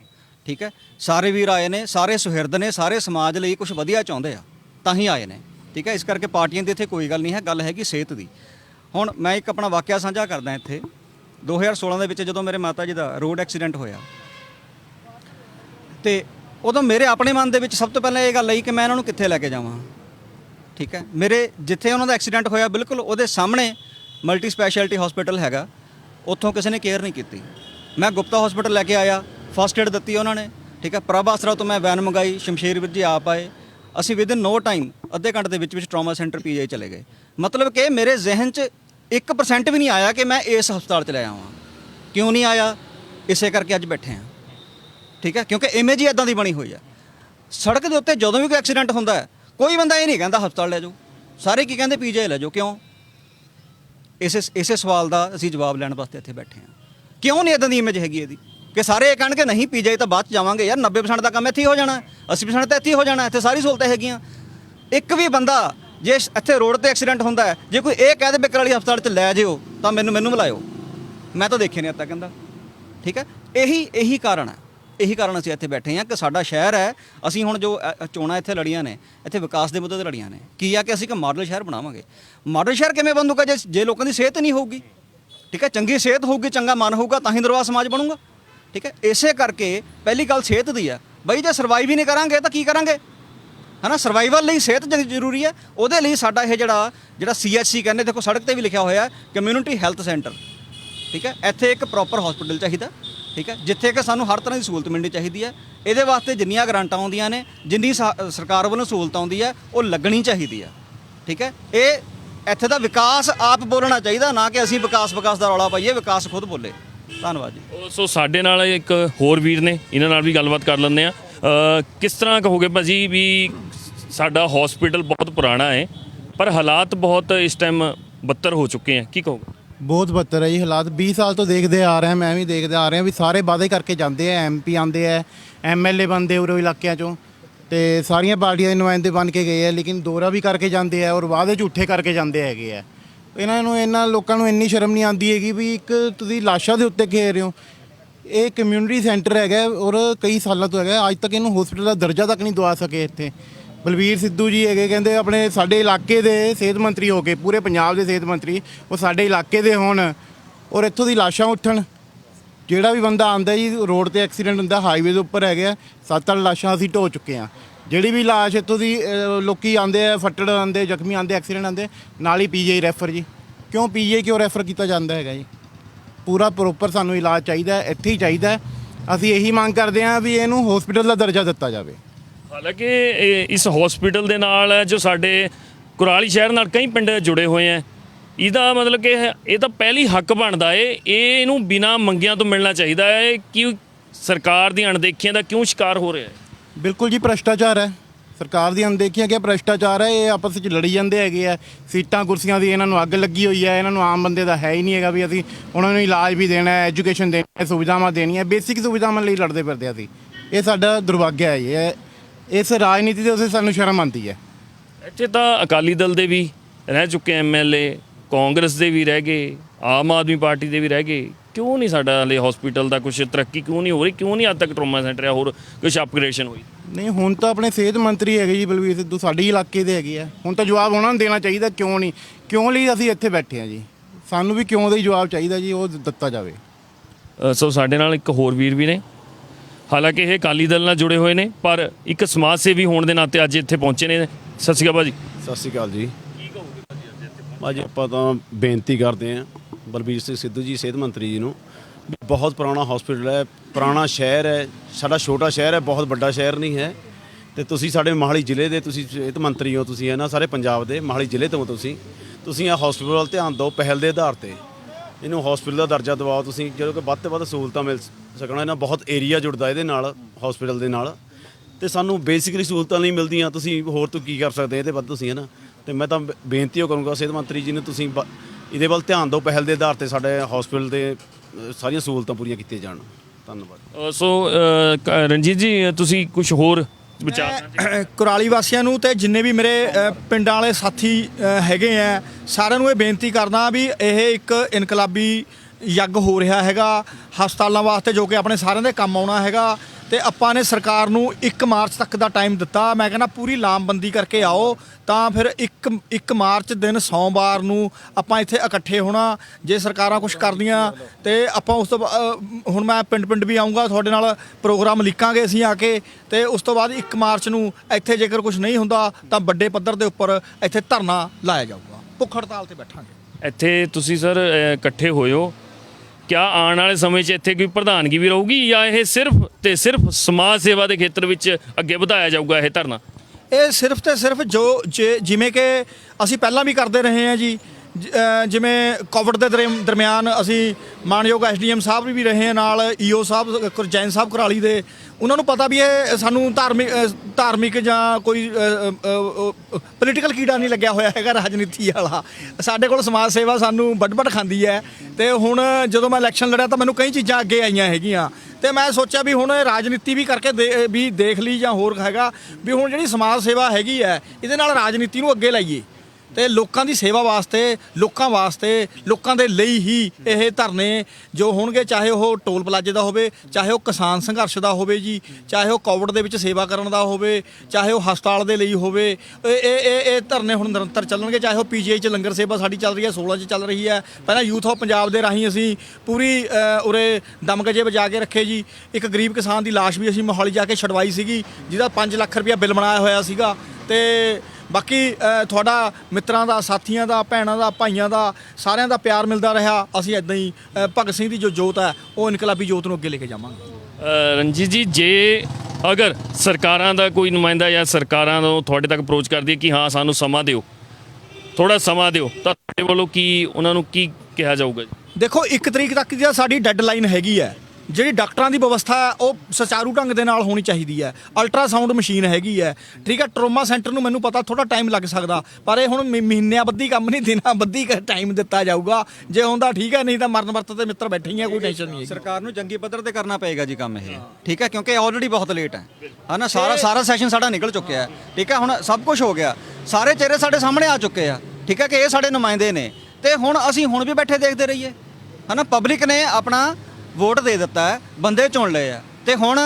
ਠੀਕ ਹੈ? ਸਾਰੇ ਵੀਰ ਆਏ ਨੇ ਸਾਰੇ ਸੁਹਿਰਦ ਨੇ ਸਾਰੇ ਸਮਾਜ ਲਈ ਕੁਝ ਵਧੀਆ ਚਾਹੁੰਦੇ ਆ ਤਾਂ ਹੀ ਆਏ ਨੇ। ਠੀਕ ਹੈ? ਇਸ ਕਰਕੇ ਪਾਰਟੀਆਂ ਦੀ ਇੱਥੇ ਕੋਈ ਗੱਲ ਨਹੀਂ ਹੈ ਗੱਲ ਹੈਗੀ ਸਿਹਤ ਦੀ। ਹੁਣ ਮੈਂ ਇੱਕ ਆਪਣਾ ਵਾਕਿਆ ਸਾਂਝਾ ਕਰਦਾ ਇੱਥੇ। 2016 ਦੇ ਵਿੱਚ ਜਦੋਂ ਮੇਰੇ ਮਾਤਾ ਜੀ ਦਾ ਰੋਡ ਐਕਸੀਡੈਂਟ ਹੋਇਆ, ਤੇ ਉਦੋਂ ਮੇਰੇ ਆਪਣੇ ਮਨ ਦੇ ਵਿੱਚ ਸਭ ਤੋਂ ਪਹਿਲਾਂ ਇਹ ਗੱਲ ਆਈ ਕਿ ਮੈਂ ਇਹਨਾਂ ਨੂੰ ਕਿੱਥੇ ਲੈ ਕੇ ਜਾਵਾਂ। ਠੀਕ ਹੈ? ਮੇਰੇ ਜਿੱਥੇ ਉਹਨਾਂ ਦਾ ਐਕਸੀਡੈਂਟ ਹੋਇਆ, ਬਿਲਕੁਲ ਉਹਦੇ ਸਾਹਮਣੇ ਮਲਟੀ ਸਪੈਸ਼ਲਿਟੀ ਹਸਪੀਟਲ ਹੈਗਾ। ਉੱਥੋਂ ਕਿਸੇ ਨੇ ਕੇਅਰ ਨਹੀਂ ਕੀਤੀ। ਮੈਂ ਗੁਪਤਾ ਹਸਪੀਟਲ ਲੈ ਕੇ ਆਇਆ, ਫਸਟ ਏਡ ਦਿੱਤੀ ਉਹਨਾਂ ਨੇ। ਠੀਕ ਹੈ? ਪ੍ਰਭ ਆਸਰਾ ਤੋਂ ਮੈਂ ਵੈਨ ਮੰਗਾਈ, ਸ਼ਮਸ਼ੇਰ ਵੀਰ ਜੀ ਆਪ ਆਏ। ਅਸੀਂ ਵਿਦਿਨ ਨੋ ਟਾਈਮ ਅੱਧੇ ਘੰਟੇ ਦੇ ਵਿੱਚ ਵਿੱਚ ਟਰਾਮਾ ਸੈਂਟਰ ਪੀਜੀ ਚਲੇ ਗਏ। ਮਤਲਬ ਕਿ ਮੇਰੇ ਜ਼ਿਹਨ 'ਚ 1% ਵੀ ਨਹੀਂ ਆਇਆ ਕਿ ਮੈਂ ਇਸ ਹਸਪਤਾਲ 'ਚ ਲੈ ਆਵਾਂ। ਕਿਉਂ ਨਹੀਂ ਆਇਆ? ਇਸੇ ਕਰਕੇ ਅੱਜ ਬੈਠੇ ਹਾਂ ਠੀਕ ਹੈ? ਕਿਉਂਕਿ ਇਮੇਜ ਹੀ ਇਦਾਂ ਦੀ ਬਣੀ ਹੋਈ ਹੈ। ਸੜਕ ਦੇ ਉੱਤੇ ਜਦੋਂ ਵੀ ਕੋਈ ਐਕਸੀਡੈਂਟ ਹੁੰਦਾ ਹੈ ਕੋਈ ਬੰਦਾ ਇਹ ਨਹੀਂ ਕਹਿੰਦਾ ਹਸਪਤਾਲ ਲੈ ਜਾਓ। ਸਾਰੇ ਕੀ ਕਹਿੰਦੇ ਪੀਜੀ ਲੈ ਜਾਓ। ਕਿਉਂ? ਇਸੇ ਇਸੇ ਸਵਾਲ ਦਾ ਅਸੀਂ ਜਵਾਬ ਲੈਣ ਵਾਸਤੇ ਇੱਥੇ ਬੈਠੇ ਹਾਂ ਕਿਉਂ ਨਹੀਂ ਇਦਾਂ ਦੀ ਇਮੇਜ ਹੈਗੀ ਇਹਦੀ? ਕਿ ਸਾਰੇ ਇਹ ਕਹਿਣਗੇ ਨਹੀਂ ਪੀਜੀ ਤਾਂ ਬਾਅਦ ਚ ਜਾਵਾਂਗੇ ਯਾਰ। 90% ਦਾ ਕੰਮ ਇੱਥੇ ਹੀ ਹੋ ਜਾਣਾ। ਹੈ, 80% ਤਾਂ ਇੱਥੇ ਹੀ ਹੋ ਜਾਣਾ। ਇੱਥੇ ਸਾਰੀ ਸਹੂਲਤਾਂ ਹੈਗੀਆਂ। ਇੱਕ ਵੀ ਬੰਦਾ ਜੇ ਇੱਥੇ ਰੋਡ ਤੇ ਐਕਸੀਡੈਂਟ ਹੁੰਦਾ ਹੈ, ਜੇ ਕੋਈ ਇਹ ਕਹਿ ਦੇ ਬਿਕਰ ਵਾਲੀ ਹਸਪਤਾਲ ਚ ਲੈ ਜਿਓ, ਤਾਂ ਮੈਨੂੰ ਮੈਨੂੰ ਮਿਲਾਇਓ ਮੈਂ ਤਾਂ ਦੇਖੇ ਨਹੀਂ ਅੱਜ ਤੱਕ ਕਹਿੰਦਾ। ਠੀਕ ਹੈ? ਇਹੀ ਇਹੀ ਕਾਰਨ ਹੈ। ਇਹੀ ਕਾਰਨ ਅਸੀਂ ਇੱਥੇ ਬੈਠੇ ਹਾਂ ਕਿ ਸਾਡਾ ਸ਼ਹਿਰ ਹੈ। ਅਸੀਂ ਹੁਣ ਜੋ ਚੋਣਾਂ ਇੱਥੇ ਲੜੀਆਂ ਨੇ, ਇੱਥੇ ਵਿਕਾਸ ਦੇ ਮੁੱਦੇ ਤੇ ਲੜੀਆਂ ਨੇ। ਕੀ ਆ ਕਿ ਅਸੀਂ ਇੱਕ ਮਾਡਲ ਸ਼ਹਿਰ ਬਣਾਵਾਂਗੇ। ਮਾਡਲ ਸ਼ਹਿਰ ਕਿਵੇਂ ਬਣੂਗਾ ਜੇ ਜੇ ਲੋਕਾਂ ਦੀ ਸਿਹਤ ਨਹੀਂ ਹੋਊਗੀ? ਠੀਕ ਹੈ? ਚੰਗੀ ਸਿਹਤ ਹੋਊਗੀ, ਚੰਗਾ ਮਨ ਹੋਊਗਾ, ਤਾਂ ਹੀ ਦਰਬਾਰ ਸਮਾਜ ਬਣੂਗਾ। ਠੀਕ ਹੈ? ਇਸੇ ਕਰਕੇ ਪਹਿਲੀ ਗੱਲ ਸਿਹਤ ਦੀ ਹੈ। ਬਈ ਜੇ ਸਰਵਾਈਵ ਹੀ ਨਹੀਂ ਕਰਾਂਗੇ, ਤਾਂ ਕੀ ਕਰਾਂਗੇ? ਹਨਾ ਸਰਵਾਈਵਲ ਲਈ ਸਿਹਤ ਜਿਹੜੀ ਜ਼ਰੂਰੀ ਹੈ। ਉਹਦੇ ਲਈ ਸਾਡਾ ਇਹ ਜਿਹੜਾ ਜਿਹੜਾ ਸੀਐਚਸੀ ਕਹਿੰਦੇ, ਦੇਖੋ ਸੜਕ ਤੇ ਵੀ ਲਿਖਿਆ ਹੋਇਆ ਕਮਿਊਨਿਟੀ ਹੈਲਥ ਸੈਂਟਰ ਠੀਕ ਹੈ? ਇੱਥੇ ਇੱਕ ਪ੍ਰੋਪਰ ਹਸਪੀਟਲ ਚਾਹੀਦਾ। ਠੀਕ ਹੈ? ਜਿੱਥੇ ਕਿ ਸਾਨੂੰ ਹਰ ਤਰ੍ਹਾਂ ਦੀ ਸਹੂਲਤ ਮਿਲਣੀ ਚਾਹੀਦੀ ਹੈ। ਇਹਦੇ ਵਾਸਤੇ ਜਿੰਨੀਆਂ ਗ੍ਰਾਂਟਾਂ ਆਉਂਦੀਆਂ ਨੇ, ਜਿੰਨੀ ਸਾ- ਸਰਕਾਰ ਵੱਲੋਂ ਸਹੂਲਤ ਆਉਂਦੀ ਹੈ, ਉਹ ਲੱਗਣੀ ਚਾਹੀਦੀ ਹੈ। ਠੀਕ ਹੈ? ਇਹ ਇੱਥੇ ਦਾ ਵਿਕਾਸ ਆਪ ਬੋਲਣਾ ਚਾਹੀਦਾ, ਨਾ ਕਿ ਅਸੀਂ ਵਿਕਾਸ ਵਿਕਾਸ ਦਾ ਰੌਲਾ ਪਾਈਏ, ਵਿਕਾਸ ਖੁਦ ਬੋਲੇ। ਧੰਨਵਾਦ ਜੀ। ਸੋ ਸਾਡੇ ਨਾਲ ਇੱਕ ਹੋਰ ਵੀਰ ਨੇ, ਇਹਨਾਂ ਨਾਲ ਵੀ ਗੱਲਬਾਤ ਕਰ ਲੈਂਦੇ ਆ ਕਿਸ ਤਰ੍ਹਾਂ ਕਹੋਗੇ ਭਾਜੀ ਵੀ ਸਾਡਾ ਹਸਪੀਟਲ ਬਹੁਤ ਪੁਰਾਣਾ ਹੈ, ਪਰ ਹਾਲਾਤ ਬਹੁਤ ਇਸ ਟਾਈਮ ਬੱਤਰ ਹੋ ਚੁੱਕੇ ਹੈ, ਕੀ ਕਹੋਗੇ? ਬਹੁਤ ਬੱਤਰ ਹੈ ਜੀ, ਹਾਲਾਤ 20 ਸਾਲ ਤੋਂ ਦੇਖਦੇ ਆ ਰਹੇ ਹਾਂ, ਮੈਂ ਵੀ ਦੇਖਦੇ ਆ ਰਿਹਾ ਵੀ ਸਾਰੇ ਵਾਅਦੇ ਕਰਕੇ ਜਾਂਦੇ ਆ ਐਮਪੀ ਆਂਦੇ ਆ ਐਮਐਲਏ ਬੰਦੇ ਉਰੇ ਇਲਾਕਿਆਂ ਚੋਂ, ਤੇ ਸਾਰੀਆਂ ਪਾਰਟੀਆਂ ਦੇ ਨੁਮਾਇੰਦੇ ਬਣ ਕੇ ਗਏ ਆ, ਲੇਕਿਨ ਦੌਰਾ ਵੀ ਕਰਕੇ ਜਾਂਦੇ ਆ ਔਰ ਵਾਅਦੇ ਝੂਠੇ ਕਰਕੇ ਜਾਂਦੇ ਹੈਗੇ ਆ। ਇਹਨਾਂ ਨੂੰ, ਇਹਨਾਂ ਲੋਕਾਂ ਨੂੰ ਇੰਨੀ ਸ਼ਰਮ ਨਹੀਂ ਆਉਂਦੀ ਹੈਗੀ ਵੀ ਇੱਕ ਤੁਸੀਂ ਲਾਸ਼ਾਂ ਦੇ ਉੱਤੇ ਘੇਰ ਰਹੇ ਹੋ ਇਹ ਕਮਿਊਨਿਟੀ ਸੈਂਟਰ ਹੈਗਾ ਔਰ ਕਈ ਸਾਲਾਂ ਤੋਂ ਹੈਗਾ ਅੱਜ ਤੱਕ ਇਹਨੂੰ ਹਸਪੀਟਲ ਦਾ ਦਰਜਾ ਤੱਕ ਨਹੀਂ ਦਵਾ ਸਕੇ ਇੱਥੇ। ਬਲਵੀਰ ਸਿੱਧੂ ਜੀ ਹੈਗੇ ਕਹਿੰਦੇ ਆਪਣੇ ਸਾਡੇ ਇਲਾਕੇ ਦੇ ਸਿਹਤ ਮੰਤਰੀ ਹੋ ਕੇ ਪੂਰੇ ਪੰਜਾਬ ਦੇ ਸਿਹਤ ਮੰਤਰੀ ਉਹ ਸਾਡੇ ਇਲਾਕੇ ਦੇ ਹੋਣ ਔਰ ਇੱਥੋਂ ਦੀ ਲਾਸ਼ਾਂ ਉੱਠਣ। ਜਿਹੜਾ ਵੀ ਬੰਦਾ ਆਂਦਾ ਜੀ ਰੋਡ ਤੇ ਐਕਸੀਡੈਂਟ ਹੁੰਦਾ ਹਾਈਵੇ ਦੇ ਉੱਪਰ ਹੈਗੇ ਆ ਸੱਤ ਅੱਠ ਲਾਸ਼ਾਂ ਅਸੀਂ ਢੋ ਚੁੱਕੇ ਆ ਜਿਹੜੀ ਵੀ ਲਾਸ਼ ਇੱਥੋਂ ਦੀ ਅਹ, ਲੋਕੀ ਆਂਦੇ ਆ ਫੱਟੜ ਆਂਦੇ ਜ਼ਖਮੀ ਆਂਦੇ ਐਕਸੀਡੈਂਟ ਆਂਦੇ ਨਾਲ ਹੀ ਪੀਜੀਆਈ ਰੈਫਰ ਜੀ। ਕਿਉਂ ਪੀਜੀਆਈ ਕਿਉਂ ਰੈਫਰ ਕੀਤਾ ਜਾਂਦਾ ਹੈਗਾ ਜੀ? ਪੂਰਾ ਪ੍ਰੋਪਰ ਸਾਨੂੰ ਇਲਾਜ ਚਾਹੀਦਾ ਹੈ ਇੱਥੇ ਹੀ ਚਾਹੀਦਾ ਹੈ। ਅਸੀਂ ਇਹੀ ਮੰਗ ਕਰਦੇ ਹਾਂ ਵੀ ਇਹਨੂੰ ਹਸਪੀਟਲ ਦਾ ਦਰਜਾ ਦਿੱਤਾ ਜਾਵੇ। ਹਾਲਾਂਕਿ ਇਹ- ਇਸ ਹਸਪੀਟਲ ਦੇ ਨਾਲ ਜੋ ਸਾਡੇ ਕੁਰਾਲੀ ਸ਼ਹਿਰ ਨਾਲ ਕਈ ਪਿੰਡ ਜੁੜੇ ਹੋਏ ਆ ਇਹਦਾ ਮਤਲਬ ਕਿ ਇਹ ਇਹ ਤਾਂ ਪਹਿਲੀ ਹੱਕ ਬਣਦਾ ਏ ਇਹ ਇਹਨੂੰ ਬਿਨਾ ਮੰਗਿਆਂ ਤੋਂ ਮਿਲਣਾ ਚਾਹੀਦਾ ਹੈ। ਕਿ ਸਰਕਾਰ ਦੀ ਅਣਦੇਖੀਆਂ ਦਾ ਕਿਉਂ ਸ਼ਿਕਾਰ ਹੋ ਰਿਹਾ ਹੈ? ਬਿਲਕੁਲ ਜੀ ਭ੍ਰਸ਼ਟਾਚਾਰ ਹੈ। ਸਰਕਾਰ ਦੀ ਅਣਦੇਖੀਆਂ ਕਿ ਭ੍ਰਿਸ਼ਟਾਚਾਰ ਹੈ, ਇਹ ਆਪਸ ਵਿੱਚ ਲੜੀ ਜਾਂਦੇ ਹੈਗੇ ਆ। ਸੀਟਾਂ, ਕੁਰਸੀਆਂ ਦੀ ਇਹਨਾਂ ਨੂੰ ਅੱਗ ਲੱਗੀ ਹੋਈ ਹੈ, ਇਹਨਾਂ ਨੂੰ ਆਮ ਬੰਦੇ ਦਾ ਹੈ ਹੀ ਨਹੀਂ ਹੈਗਾ ਵੀ ਅਸੀਂ ਉਹਨਾਂ ਨੂੰ ਇਲਾਜ ਵੀ ਦੇਣਾ ਹੈ ਐਜੂਕੇਸ਼ਨ ਦੇਣੀ ਹੈ, ਸੁਵਿਧਾਵਾਂ ਦੇਣੀਆਂ ਬੇਸਿਕ ਸੁਵਿਧਾਵਾਂ ਲਈ ਲੜਦੇ ਫਿਰਦੇ ਅਸੀਂ। ਇਹ ਸਾਡਾ ਦੁਰਭਾਗਿਆ ਹੈ ਇਹ ਇਸ ਰਾਜਨੀਤੀ ਦੇ ਉਸੇ ਸਾਨੂੰ ਸ਼ਰਮ ਆਉਂਦੀ ਹੈ। ਇੱਥੇ ਤਾਂ ਅਕਾਲੀ ਦਲ ਦੇ ਵੀ ਰਹਿ ਚੁੱਕੇ ਐਮਐਲਏ ਕਾਂਗਰਸ ਦੇ ਵੀ ਰਹਿ ਗਏ। ਆਮ ਆਦਮੀ ਪਾਰਟੀ ਦੇ ਵੀ ਰਹਿ ਗਏ। ਕਿਉਂ ਨਹੀਂ ਸਾਡਾ ਹਲੇ ਹਸਪੀਟਲ ਦਾ ਕੁਝ ਤਰੱਕੀ ਕਿਉਂ ਨਹੀਂ ਹੋ ਰਹੀ? ਕਿਉਂ ਨਹੀਂ ਅੱਜ ਤੱਕ ਟਰੋਮਾ ਸੈਂਟਰ ਜਾਂ ਹੋਰ ਕੁਝ ਅਪਗ੍ਰੇਡੇਸ਼ਨ ਹੋਈ? ਨਹੀਂ ਹੁਣ ਤਾਂ ਆਪਣੇ ਸਿਹਤ ਮੰਤਰੀ ਹੈਗੇ ਜੀ ਬਲਵੀਰ ਸਿੱਧੂ ਸਾਡੇ ਇਲਾਕੇ ਦੇ ਹੈਗੇ ਆ। ਹੁਣ ਤਾਂ ਜਵਾਬ ਉਹਨਾਂ ਨੂੰ ਦੇਣਾ ਚਾਹੀਦਾ ਕਿਉਂ ਨਹੀਂ? ਕਿਉਂ ਲਈ ਅਸੀਂ ਇੱਥੇ ਬੈਠੇ ਆ ਜੀ? ਸਾਨੂੰ ਵੀ ਕਿਉਂ ਦਾ ਹੀ ਜਵਾਬ ਚਾਹੀਦਾ ਜੀ ਉਹ ਦਿੱਤਾ ਜਾਵੇ। ਸੋ ਸਾਡੇ ਨਾਲ ਇੱਕ ਹੋਰ ਵੀਰ ਵੀ ਨੇ। ਹਾਲਾਂਕਿ ਇਹ ਅਕਾਲੀ ਦਲ ਨਾਲ ਜੁੜੇ ਹੋਏ ਨੇ ਪਰ ਇੱਕ ਸਮਾਜ ਸੇਵੀ ਹੋਣ ਦੇ ਨਾਤੇ ਅੱਜ ਇੱਥੇ ਪਹੁੰਚੇ ਨੇ। ਸਤਿ ਸ਼੍ਰੀ ਅਕਾਲ ਭਾਜੀ। ਸਤਿ ਸ਼੍ਰੀ ਅਕਾਲ ਜੀ। ਅੱਜ ਆਪਾਂ ਤਾਂ ਬੇਨਤੀ ਕਰਦੇ ਆਂ ਬਲਬੀਰ ਸਿੰਘ ਸਿੱਧੂ ਜੀ, ਸਿਹਤ ਮੰਤਰੀ ਜੀ ਨੂੰ। ਵੀ ਬਹੁਤ ਪੁਰਾਣਾ ਹਸਪੀਟਲ ਹੈ, ਪੁਰਾਣਾ ਸ਼ਹਿਰ ਹੈ, ਸਾਡਾ ਛੋਟਾ ਸ਼ਹਿਰ ਹੈ, ਬਹੁਤ ਵੱਡਾ ਸ਼ਹਿਰ ਨਹੀਂ ਹੈ। ਤੇ ਤੁਸੀਂ ਸਾਡੇ ਮੋਹਾਲੀ ਜ਼ਿਲ੍ਹੇ ਦੇ ਤੁਸੀਂ ਸਿਹਤ ਮੰਤਰੀ ਹੋ ਤੁਸੀਂ, ਹੈ ਨਾ, ਸਾਰੇ ਪੰਜਾਬ ਦੇ, ਮੋਹਾਲੀ ਜ਼ਿਲ੍ਹੇ ਤੋਂ ਹੋ ਤੁਸੀਂ। ਤੁਸੀਂ ਇਹ ਹਸਪੀਟਲ ਵੱਲ ਧਿਆਨ ਦਿਓ ਪਹਿਲ ਦੇ ਆਧਾਰ ਤੇ। ਇਹਨੂੰ ਹਸਪੀਟਲ ਦਾ ਦਰਜਾ ਦਿਵਾਓ ਤੁਸੀਂ, ਜਦੋਂ ਕਿ ਵੱਧ ਤੋਂ ਵੱਧ ਸਹੂਲਤਾਂ ਮਿਲ ਸਕਣ, ਇਹਨਾਂ ਬਹੁਤ ਏਰੀਆ ਜੁੜਦਾ ਇਹਦੇ ਨਾਲ ਹਸਪੀਟਲ ਦੇ ਨਾਲ। ਤੇ ਸਾਨੂੰ ਬੇਸਿਕਲੀ ਸਹੂਲਤਾਂ ਨਹੀਂ ਮਿਲਦੀਆਂ, ਤੁਸੀਂ ਹੋਰ ਤੋਂ ਕੀ ਕਰ ਸਕਦੇ, ਇਹਦੇ ਵੱਧ ਤੁਸੀਂ, ਹੈ ਨਾ। ਤੇ ਮੈਂ ਤਾਂ ਬੇਨਤੀ ਉਹ ਕਰੂੰਗਾ ਸਿਹਤ ਮੰਤਰੀ ਜੀ ਨੂੰ, ਤੁਸੀਂ ਬ- ਇਹਦੇ ਵੱਲ ਧਿਆਨ ਦਿਓ ਪਹਿਲ ਦੇ ਆਧਾਰ ਤੇ ਸਾਡੇ ਹਸਪੀਟਲ ਦੇ ਅ, ਸਾਰੀਆਂ ਸਹੂਲਤਾਂ ਪੂਰੀਆਂ ਕੀਤੀਆਂ ਜਾਣ। ਧੰਨਵਾਦ। ਅ, ਸੋ ਅ, ਕ- ਰਣਜੀਤ ਜੀ ਤੁਸੀਂ ਕੁਝ ਹੋਰ ਵਿਚਾਰ ਕੁਰਾਲੀ ਵਾਸੀਆਂ ਨੂੰ ਤੇ ਜਿੰਨੇ ਵੀ ਮੇਰੇ ਅ, ਪਿੰਡਾਂ ਵਾਲੇ ਸਾਥੀ ਅ, ਹੈਗੇ ਆ ਸਾਰਿਆਂ ਨੂੰ ਇਹ ਬੇਨਤੀ ਕਰਦਾ ਵੀ ਇਹ ਇੱਕ ਇਨਕਲਾਬੀ ਯੱਗ ਹੋ ਰਿਹਾ ਹੈਗਾ ਹਸਪਤਾਲਾਂ ਵਾਸਤੇ ਜੋ ਕਿ ਆਪਣੇ ਸਾਰਿਆਂ ਦੇ ਕੰਮ ਆਉਣਾ ਹੈਗਾ। ਤੇ ਆਪਾਂ ਨੇ ਸਰਕਾਰ ਨੂੰ 1 ਮਾਰਚ ਤੱਕ ਦਾ ਟਾਈਮ ਦਿੱਤਾ। ਮੈਂ ਕਹਿੰਦਾ ਪੂਰੀ ਲਾਮਬੰਦੀ ਕਰਕੇ ਆਓ, ਤਾਂ ਫਿਰ 1 1 ਮਾਰਚ ਦਿਨ ਸੋਮਵਾਰ ਨੂੰ ਆਪਾਂ ਇੱਥੇ ਇਕੱਠੇ ਹੋਣਾ, ਜੇ ਸਰਕਾਰਾਂ ਕੁਝ ਕਰਦੀਆਂ, ਤੇ ਆਪਾਂ ਉਸ ਤੋਂ ਬਾ- ਹੁਣ ਮੈਂ ਪਿੰਡ ਪਿੰਡ ਵੀ ਆਉਂਗਾ ਤੁਹਾਡੇ ਨਾਲ ਪ੍ਰੋਗਰਾਮ ਲਿਖਾਂਗੇ ਅਸੀਂ ਆ ਕੇ, ਤੇ ਉਸ ਤੋਂ ਬਾਅਦ 1 ਮਾਰਚ ਨੂੰ ਇੱਥੇ ਜੇਕਰ ਕੁਝ ਨਹੀਂ ਹੁੰਦਾ, ਤਾਂ ਵੱਡੇ ਪੱਧਰ ਦੇ ਉੱਪਰ ਇੱਥੇ ਧਰਨਾ ਲਾਇਆ ਜਾਊਗਾ। ਭੁੱਖ ਹੜਤਾਲ ਤੇ ਬੈਠਾਂਗੇ। ਇੱਥੇ ਤੁਸੀਂ ਸਰ ਇਕੱਠੇ ਹੋਏ ਹੋ ਕਿਆ ਆਉਣ ਵਾਲੇ ਸਮੇਂ 'ਚ ਇੱਥੇ ਕੋਈ ਪ੍ਰਧਾਨਗੀ ਵੀ ਰਹੂਗੀ ਜਾਂ ਇਹ ਸਿਰਫ ਤੇ ਸਿਰਫ ਸਮਾਜ ਸੇਵਾ ਦੇ ਖੇਤਰ ਵਿੱਚ ਅੱਗੇ ਵਧਾਇਆ ਜਾਊਗਾ ਇਹ ਧਰਨਾ? ਇਹ ਸਿਰਫ ਤੇ ਸਿਰਫ ਜੋ ਜੇ- ਜਿਵੇਂ ਕਿ ਅਸੀਂ ਪਹਿਲਾਂ ਵੀ ਕਰਦੇ ਰਹੇ ਹਾਂ ਜੀ ਜਿਵੇਂ ਕੋਵਿਡ ਦੇ ਦਰਮ- ਦਰਮਿਆਨ ਅਸੀਂ ਮਾਨਯੋਗ ਐਸਡੀਐਮ ਸਾਹਿਬ ਵੀ ਰਹੇ ਹਾਂ ਨਾਲ, ਈਓ ਸਾਹਿਬ ਕੁਰਜੈਨ ਸਾਹਿਬ ਕੁਰਾਲੀ ਦੇ, ਉਹਨਾਂ ਨੂੰ ਪਤਾ ਵੀ ਇਹ ਸਾਨੂੰ ਧਾਰਮਿਕ, ਅਹ, ਧਾਰਮਿਕ ਜਾਂ ਕੋਈ ਪੋਲੀਟੀਕਲ ਕੀੜਾ ਨਹੀਂ ਲੱਗਿਆ ਹੋਇਆ ਹੈਗਾ ਰਾਜਨੀਤੀ ਵਾਲਾ। ਸਾਡੇ ਕੋਲ ਸਮਾਜ ਸੇਵਾ ਸਾਨੂੰ ਵੱਡ-ਵੱਡ ਖਾਂਦੀ ਹੈ। ਤੇ ਹੁਣ ਜਦੋਂ ਮੈਂ ਇਲੈਕਸ਼ਨ ਲੜਿਆ ਤਾਂ ਮੈਨੂੰ ਕਈ ਚੀਜ਼ਾਂ ਅੱਗੇ ਆਈਆਂ ਹੈਗੀਆਂ। ਤੇ ਮੈਂ ਸੋਚਿਆ ਵੀ ਹੁਣ ਇਹ ਰਾਜਨੀਤੀ ਵੀ ਕਰਕੇ ਦੇ- ਵੀ ਦੇਖ ਲਈ ਜਾਂ ਹੋਰ ਹੈਗਾ, ਵੀ ਹੁਣ ਜਿਹੜੀ ਸਮਾਜ ਸੇਵਾ ਹੈਗੀ ਹੈ, ਇਹਦੇ ਨਾਲ ਰਾਜਨੀਤੀ ਨੂੰ ਅੱਗੇ ਲਾਈਏ। ਤੇ ਲੋਕਾਂ ਦੀ ਸੇਵਾ ਵਾਸਤੇ, ਲੋਕਾਂ ਵਾਸਤੇ, ਲੋਕਾਂ ਦੇ ਲਈ ਹੀ ਇਹ ਧਰਨੇ ਜੋ ਹੋਣਗੇ, ਚਾਹੇ ਉਹ ਟੋਲ ਪਲਾਜ਼ੇ ਦਾ ਹੋਵੇ, ਚਾਹੇ ਉਹ ਕਿਸਾਨ ਸੰਘਰਸ਼ ਦਾ ਹੋਵੇ ਜੀ, ਚਾਹੇ ਉਹ ਕੋਵਿਡ ਦੇ ਵਿੱਚ ਸੇਵਾ ਕਰਨ ਦਾ ਹੋਵੇ, ਚਾਹੇ ਉਹ ਹਸਪਤਾਲ ਦੇ ਲਈ ਹੋਵੇ, ਇਹ ਇਹ, ਇਹ- ਧਰਨੇ ਹੁਣ ਨਿਰੰਤਰ ਚੱਲਣਗੇ, ਚਾਹੇ ਉਹ ਪੀਜੀਆਈ ਚ ਲੰਗਰ ਸੇਵਾ ਸਾਡੀ ਚੱਲ ਰਹੀ ਹੈ 16 ਚ ਚੱਲ ਰਹੀ ਹੈ, ਪਹਿਲਾਂ ਯੂਥ ਆਫ ਪੰਜਾਬ ਦੇ ਰਾਹੀਂ ਅਸੀਂ ਪੂਰੀ ਉਰੇ ਦਮਗਜੇ ਵਜਾ ਕੇ ਰੱਖੇ ਜੀ, ਇੱਕ ਗਰੀਬ ਕਿਸਾਨ ਦੀ ਲਾਸ਼ ਵੀ ਅਸੀਂ ਮੋਹਾਲੀ ਜਾ ਕੇ ਛਡਵਾਈ ਸੀਗੀ, ਜਿਹਦਾ 5 ਲੱਖ ਰੁਪਇਆ ਬਿੱਲ ਬਣਾਇਆ ਹੋਇਆ ਸੀਗਾ, ਤੇ ਬਾਕੀ ਤੁਹਾਡਾ ਮਿੱਤਰਾਂ ਦਾ ਸਾਥੀਆਂ ਦਾ ਭੈਣਾਂ ਦਾ ਭਾਈਆਂ ਦਾ ਸਾਰਿਆਂ ਦਾ ਪਿਆਰ ਮਿਲਦਾ ਰਿਹਾ। ਅਸੀਂ ਇਦਾਂ ਹੀ ਭਗਤ ਸਿੰਘ ਦੀ ਜੋ ਜੋਤ ਹੈ ਉਹ ਇਨਕਲਾਬੀ ਜੋਤ ਨੂੰ ਅੱਗੇ ਲੈ ਕੇ ਜਾਵਾਂਗੇ। ਰਣਜੀਤ ਜੀ ਜੇ ਅਗਰ ਸਰਕਾਰਾਂ ਦਾ ਕੋਈ ਨੁਮਾਇੰਦਾ ਜਾਂ ਸਰਕਾਰਾਂ ਨੂੰ ਤੁਹਾਡੇ ਤੱਕ ਅਪਰੋਚ ਕਰਦੀ ਹੈ ਕਿ ਹਾਂ ਸਾਨੂੰ ਸਮਾਂ ਦਿਓ ਥੋੜਾ ਸਮਾਂ ਦਿਓ ਤਾਂ ਤੁਹਾਡੇ ਵੱਲੋਂ ਕੀ ਉਹਨਾਂ ਨੂੰ ਕੀ ਕਿਹਾ ਜਾਊਗਾ ਜੀ? ਦੇਖੋ 1 ਤਰੀਕ ਤੱਕ ਦੀ ਸਾਡੀ ਡੈੱਡਲਾਈਨ ਹੈਗੀ ਹੈ। ਜਿਹੜੀ ਡਾਕਟਰਾਂ ਦੀ ਵਿਵਸਥਾ ਹੈ ਉਹ ਸੁਚਾਰੂ ਢੰਗ ਦੇ ਨਾਲ ਹੋਣੀ ਚਾਹੀਦੀ ਹੈ। ਅਲਟਰਾਸਾਊਂਡ ਮਸ਼ੀਨ ਹੈਗੀ ਹੈ। ਠੀਕ ਹੈ ਟਰੋਮਾ ਸੈਂਟਰ ਨੂੰ ਮੈਨੂੰ ਪਤਾ ਥੋੜਾ ਟਾਈਮ ਲੱਗ ਸਕਦਾ ਪਰ ਇਹ ਹੁਣ ਮਹੀ- ਮਹੀਨਿਆਂ ਬੱਧੀ ਕੰਮ ਨਹੀਂ ਦਿਨਾਂ ਬੱਧੀ ਟਾਈਮ ਦਿੱਤਾ ਜਾਊਗਾ। ਜੇ ਹੁੰਦਾ ਠੀਕ ਹੈ ਨਹੀਂ ਤਾਂ ਮਰਨ ਵਰਤ ਤੇ ਮਿੱਤਰ ਬੈਠੇ ਹੀ ਆ ਕੋਈ ਟੈਨਸ਼ਨ ਨਹੀਂ ਸਰਕਾਰ ਨੂੰ ਜੰਗੀ ਪੱਧਰ ਤੇ ਕਰਨਾ ਪਏਗਾ ਜੀ ਕੰਮ ਇਹ। ਠੀਕ ਹੈ ਕਿਉਂਕਿ ਆਲਰੇਡੀ ਬਹੁਤ ਲੇਟ ਹੈ। ਹਨਾ ਸਾਰਾ ਸਾਰਾ ਸੈਸ਼ਨ ਸਾਡਾ ਨਿਕਲ ਚੁੱਕਿਆ ਹੈ। ਠੀਕ ਹੈ ਹੁਣ ਸਭ ਕੁਝ ਹੋ ਗਿਆ। ਸਾਰੇ ਚਿਹਰੇ ਸਾਡੇ ਸਾਹਮਣੇ ਆ ਚੁੱਕੇ ਆ। ਠੀਕ ਹੈ ਕਿ ਇਹ ਸਾਡੇ ਨੁਮਾਇੰਦੇ ਨੇ। ਤੇ ਹੁਣ ਅਸੀਂ ਹੁਣ ਵੀ ਬੈਠੇ ਦੇਖਦੇ ਰਹੀਏ। ਹਨਾ ਪਬਲਿਕ ਨੇ ਆਪਣਾ ਵੋਟ ਦੇ ਦਿੱਤਾ ਹੈ ਬੰਦੇ ਚੁਣ ਲਏ ਆ। ਤੇ ਹੁਣ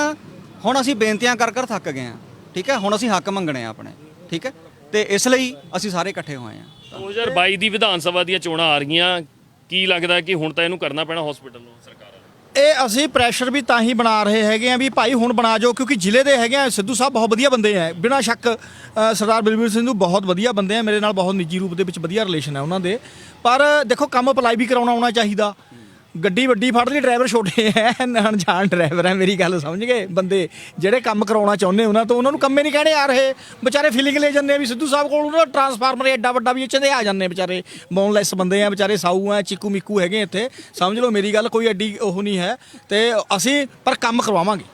ਹੁਣ ਅਸੀਂ ਬੇਨਤੀਆਂ ਕਰ ਕਰ ਥੱਕ ਗਏ ਆ ਠੀਕ ਹੈ? ਹੁਣ ਅਸੀਂ ਹੱਕ ਮੰਗਣੇ ਆ ਆਪਣੇ ਠੀਕ ਹੈ? ਤੇ ਇਸ ਲਈ ਅਸੀਂ ਸਾਰੇ ਇਕੱਠੇ ਹੋਏ ਆ। 2022 ਦੀ ਵਿਧਾਨ ਸਭਾ ਦੀਆਂ ਚੋਣਾਂ ਆ ਰਹੀਆਂ ਕੀ ਲੱਗਦਾ ਕਿ ਹੁਣ ਤਾਂ ਇਹਨੂੰ ਕਰਨਾ ਪੈਣਾ ਹਸਪੀਟਲ ਨੂੰ ਸਰਕਾਰ ਨੂੰ ਇਹ ਅਸੀਂ ਪ੍ਰੈਸ਼ਰ ਵੀ ਤਾਂ ਹੀ ਬਣਾ ਰਹੇ ਹੈਗੇ ਆ ਵੀ ਭਾਈ ਹੁਣ ਬਣਾ ਜਾਓ ਕਿਉਂਕਿ ਜ਼ਿਲ੍ਹੇ ਦੇ ਹੈਗੇ ਆ ਸਿੱਧੂ ਸਾਹਿਬ ਬਹੁਤ ਵਧੀਆ ਬੰਦੇ ਆ। ਬਿਨਾਂ ਸ਼ੱਕ ਸਰਦਾਰ ਬਲਬੀਰ ਸਿੰਘ ਨੂੰ ਬਹੁਤ ਵਧੀਆ ਬੰਦੇ ਆ ਮੇਰੇ ਨਾਲ ਬਹੁਤ ਨਿੱਜੀ ਰੂਪ ਦੇ ਵਿੱਚ ਵਧੀਆ ਰਿਲੇਸ਼ਨ ਹੈ ਉਹਨਾਂ ਦੇ। ਪਰ ਦੇਖੋ ਕੰਮ ਅਪਲਾਈ ਵੀ ਕਰਾਉਣਾ ਆਉਣਾ ਚਾਹੀਦਾ। ਗੱਡੀ ਵੱਡੀ ਫੜ ਲਈ ਡਰਾਈਵਰ ਛੋਟੇ ਐ ਅਣਜਾਣ ਡਰਾਈਵਰ ਹੈ ਮੇਰੀ ਗੱਲ ਸਮਝ ਗਏ? ਬੰਦੇ ਜਿਹੜੇ ਕੰਮ ਕਰਾਉਣਾ ਚਾਹੁੰਦੇ ਉਹਨਾਂ ਤੋਂ ਉਹਨਾਂ ਨੂੰ ਕੰਮੇ ਨਹੀਂ ਕਹਿਣੇ ਆ ਰਹੇ। ਵਿਚਾਰੇ ਫੀਲਿੰਗ ਲੈ ਜਾਂਦੇ ਆ ਵੀ ਸਿੱਧੂ ਸਾਹਿਬ ਕੋਲ ਉਹਨਾਂ ਦਾ ਟਰਾਂਸਫਾਰਮਰ ਐਡਾ ਵੱਡਾ ਵੀ ਇੱਥੇ ਦੇ ਆ ਜਾਂਦੇ ਵਿਚਾਰੇ। ਬੋਨਲੈਸ ਬੰਦੇ ਆ ਵਿਚਾਰੇ ਸਾਊ ਆ ਚਿੱਕੂ ਮਿੱਕੂ ਹੈਗੇ ਇੱਥੇ। ਸਮਝ ਲਓ ਮੇਰੀ ਗੱਲ ਕੋਈ ਐਡੀ ਉਹ ਨਹੀਂ ਹੈ। ਤੇ ਅਸੀਂ ਪਰ ਕੰਮ ਕਰਵਾਵਾਂਗੇ।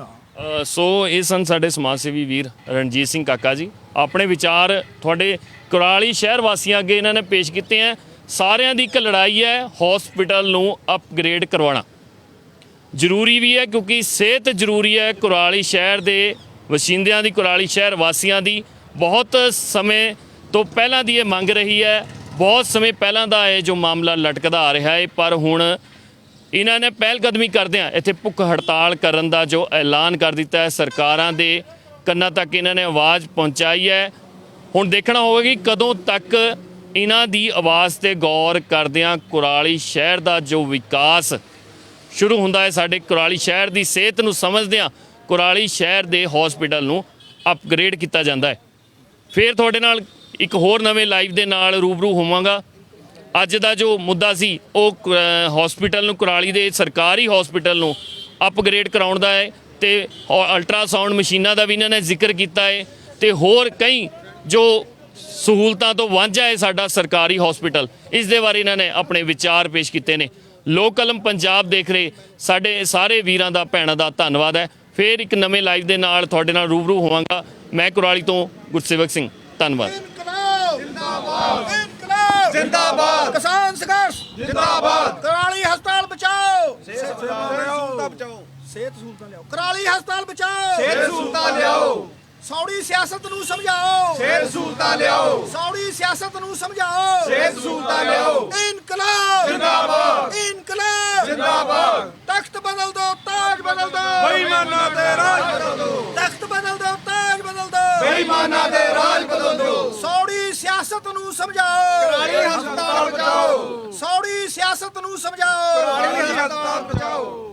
ਅ, ਸੋ ਇਹ ਸਨ ਸਾਡੇ ਸਮਾਜ ਸੇਵੀ ਵੀਰ ਰਣਜੀਤ ਸਿੰਘ ਕਾਕਾ ਜੀ। ਆਪਣੇ ਵਿਚਾਰ ਤੁਹਾਡੇ ਕੁਰਾਲੀ ਸ਼ਹਿਰ ਵਾਸੀਆਂ ਅੱਗੇ ਇਹਨਾਂ ਨੇ ਪੇਸ਼ ਕੀਤੇ ਹੈ। ਸਾਰਿਆਂ ਦੀ ਇੱਕ ਲੜਾਈ ਹੈ ਹਸਪੀਟਲ ਨੂੰ ਅਪਗ੍ਰੇਡ ਕਰਵਾਉਣਾ। ਜ਼ਰੂਰੀ ਵੀ ਹੈ ਕਿਉਂਕਿ ਸਿਹਤ ਜ਼ਰੂਰੀ ਹੈ ਕੁਰਾਲੀ ਸ਼ਹਿਰ ਦੇ ਵਸਿੰਦਿਆਂ ਦੀ, ਕੁਰਾਲੀ ਸ਼ਹਿਰ ਵਾਸੀਆਂ ਦੀ। ਬਹੁਤ ਸਮੇਂ ਤੋਂ ਪਹਿਲਾਂ ਦੀ ਇਹ ਮੰਗ ਰਹੀ ਹੈ। ਬਹੁਤ ਸਮੇਂ ਪਹਿਲਾਂ ਦਾ ਇਹ ਜੋ ਮਾਮਲਾ ਲਟਕਦਾ ਆ ਰਿਹਾ ਹੈ, ਪਰ ਹੁਣ ਇਹਨਾਂ ਨੇ ਪਹਿਲ ਕਦਮੀ ਕਰਦਿਆਂ ਇੱਥੇ ਭੁੱਖ ਹੜਤਾਲ ਕਰਨ ਦਾ ਜੋ ਐਲਾਨ ਕਰ ਦਿੱਤਾ ਹੈ, ਸਰਕਾਰਾਂ ਦੇ ਕੰਨਾਂ ਤੱਕ ਇਹਨਾਂ ਨੇ ਆਵਾਜ਼ ਪਹੁੰਚਾਈ ਹੈ। ਹੁਣ ਦੇਖਣਾ ਹੋਵੇਗਾ ਕਿ ਕਦੋਂ ਤੱਕ ਇਹਨਾਂ ਦੀ ਆਵਾਜ਼ ਤੇ ਗੌਰ ਕਰਦਿਆਂ ਕੁਰਾਲੀ ਸ਼ਹਿਰ ਦਾ ਜੋ ਵਿਕਾਸ ਸ਼ੁਰੂ ਹੁੰਦਾ ਹੈ, ਸਾਡੇ ਕੁਰਾਲੀ ਸ਼ਹਿਰ ਦੀ ਸਿਹਤ ਨੂੰ ਸਮਝਦਿਆਂ ਕੁਰਾਲੀ ਸ਼ਹਿਰ ਦੇ ਹਸਪੀਟਲ ਨੂੰ ਅਪਗ੍ਰੇਡ ਕੀਤਾ ਜਾਂਦਾ ਹੈ। ਫਿਰ ਤੁਹਾਡੇ ਨਾਲ ਇੱਕ ਹੋਰ ਨਵੇਂ ਲਾਈਵ ਦੇ ਨਾਲ ਰੂਬਰੂ ਹੋਵਾਂਗਾ। ਅੱਜ ਦਾ ਜੋ ਮੁੱਦਾ ਸੀ, ਉਹ ਹਸਪੀਟਲ ਨੂੰ, ਕੁਰਾਲੀ ਦੇ ਸਰਕਾਰੀ ਹਸਪੀਟਲ ਨੂੰ ਅਪਗ੍ਰੇਡ ਕਰਾਉਣ ਦਾ ਹੈ ਤੇ ਅਲਟਰਾਸਾਊਂਡ ਮਸ਼ੀਨਾਂ ਦਾ ਵੀ ਇਹਨਾਂ ਨੇ ਜ਼ਿਕਰ ਕੀਤਾ ਹੈ ਤੇ ਹੋਰ ਕਈ ਜੋ ਸਹੂਲਤਾਂ ਤੋਂ ਵਾਂਝਾ ਹੈ ਸਾਡਾ ਸਰਕਾਰੀ ਹਸਪੀਟਲ ਇਸ ਦੇ ਬਾਰੇ ਇਹਨਾਂ ਨੇ ਆਪਣੇ ਵਿਚਾਰ ਪੇਸ਼ ਕੀਤੇ ਨੇ। ਲੋਕ ਕਲਮ ਪੰਜਾਬ ਦੇਖ ਰਹੇ। ਸਾਡੇ ਸਾਰੇ ਵੀਰਾਂ ਦਾ ਭੈਣਾਂ ਦਾ ਧੰਨਵਾਦ ਹੈ। ਫਿਰ ਇੱਕ ਨਵੇਂ ਲਾਈਵ ਦੇ ਨਾਲ ਤੁਹਾਡੇ ਨਾਲ ਰੂਬਰੂ ਹੋਵਾਂਗਾ। ਮੈਂ ਕੁਰਾਲੀ ਤੋਂ ਗੁਰਸੇਵਕ ਸਿੰਘ। ਧੰਨਵਾਦ। ਇਨਕਲਾਬ ਜਿੰਦਾਬਾਦ। ਇਨਕਲਾਬ। ਜਿੰਦਾਬਾਦ। ਕਿਸਾਨ ਸੰਘਰਸ਼। ਜਿੰਦਾਬਾਦ। ਕਰਾਲੀ ਹਸਪਤਾਲ ਬਚਾਓ। ਸਿਹਤ ਸਹੂਲਤਾਂ ਬਚਾਓ। ਸਿਹਤ ਸਹੂਲਤਾਂ ਲਿਆਓ। ਕਰਾਲੀ ਹਸਪਤਾਲ ਬਚਾਓ। ਸਿਹਤ ਸਹੂਲਤਾਂ ਲਿਆਓ। ਸੌੜੀ ਸਿਆਸਤ ਨੂੰ ਸਮਝਾਓ। ਸਿਹਤ ਸਹੂਲਤਾਂ ਲਿਆਓ। ਸੌੜੀ ਸਿਆਸਤ ਨੂੰ ਸਮਝਾਓ। ਸਿਹਤ ਸਹੂਲਤਾਂ ਲਿਆਓ। ਇਨਕਲਾਬ। ਜਿੰਦਾਬਾਦ। ਇਨਕਲਾਬ। ਜਿੰਦਾਬਾਦ। ਤਖਤ ਬਦਲ ਦੋ ਤਾਜ ਬਦਲ ਦੋ। ਬੇਈਮਾਨਾਂ ਦੇ ਰਾਜ ਬਦਲ ਦੋ। ਤਖਤ ਬਦਲ ਦੋ ਤਾਜ ਬਦਲ ਦੋ। ਬੇਈਮਾਨਾਂ ਦੇ ਰਾਜ ਬਦਲ ਦੋ। ਸੌੜੀ ਸਿਆਸਤ ਨੂੰ ਸਮਝਾਓ। ਕਰਾਲੀ ਹਸਪਤਾਲ ਬਚਾਓ। ਸੌੜੀ ਸਿਆਸਤ ਨੂੰ ਸਮਝਾਓ। ਕਰਾਲੀ ਹਸਪਤਾਲ ਬਚਾਓ।